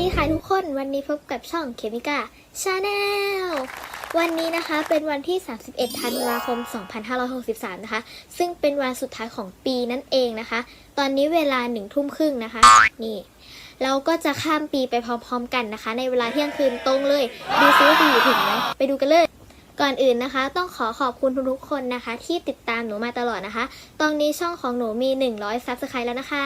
ดีค่ะทุกคนวันนี้พบกับช่องเคมิกาชาแนลวันนี้นะคะเป็นวันที่ 31 ธันวาคม 2563 นะคะ ซึ่งเป็นวันสุดท้ายของปีนั่นเองนะคะ ตอนนี้เวลาหนึ่งทุ่มครึ่งนะคะ นี่ เราก็จะข้ามปีไปพร้อมๆกันนะคะ ในเวลาเที่ยงคืนตรงเลยดูซิว่าจะอยู่ถึงไหมไปดูกันเลย ก่อนอื่นนะคะ ต้องขอขอบคุณทุกๆคนนะคะ ที่ติดตามหนูมาตลอดนะคะ ตอนนี้ช่องของหนูมี 100ซับสไครต์แล้วนะคะ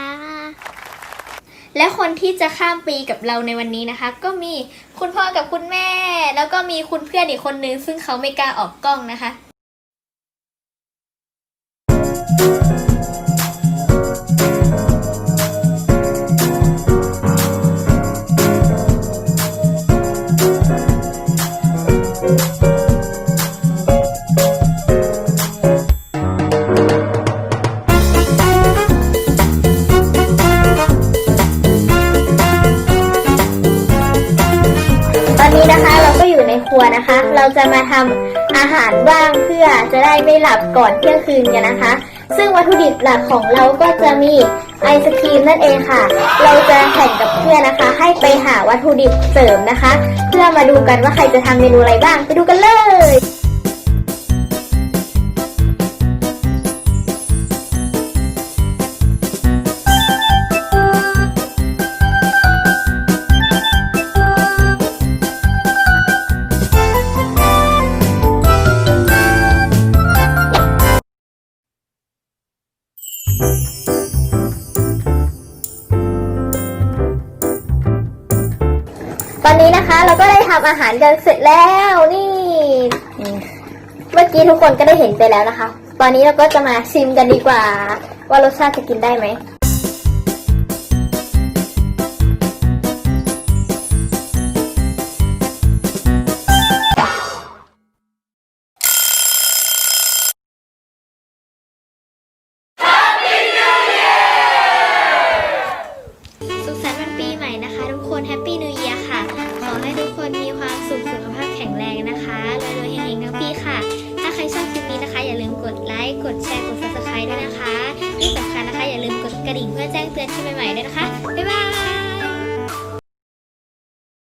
และคนที่จะข้ามปีกับเราในวันนี้นะคะ ก็มีคุณพ่อกับคุณแม่ แล้วก็มีคุณเพื่อนอีกคนนึง ซึ่งเขาไม่กล้าออกกล้องนะคะต ครัวนะคะ เราจะมาทำอาหารว่างเพื่อจะได้ไม่หลับก่อนเที่ยงคืนกันนะคะ ซึ่งวัตถุดิบหลักของเราก็จะมีไอศครีมนั่นเองค่ะ เราจะแข่งกับเพื่อนนะคะ ให้ไปหาวัตถุดิบเสริมนะคะ เพื่อมาดูกันว่าใครจะทำเมนูอะไรบ้างไปดูกันเลย ตอนนี้นะคะเราก็ได้ทำอาหารกันเสร็จแล้วนี่นี่เมื่อกี้ทุกคนก็ได้เห็นไปแล้วนะคะ ตอนนี้เราก็จะมาชิมกันดีกว่า ว่ารสชาติจะกินได้ไหม ทุกคนมีความสุขสุขภาพแข็งแรงนะคะรวยๆเฮงๆทั้งปีค่ะ ถ้าใครชอบคลิปนี้นะคะ อย่าลืมกดไลค์กดแชร์กด subscribe ด้วยนะคะที่สำคัญนะคะอย่าลืมกดกระดิ่งเพื่อแจ้งเตือนคลิปใหม่ๆด้วยนะคะบ๊ายบาย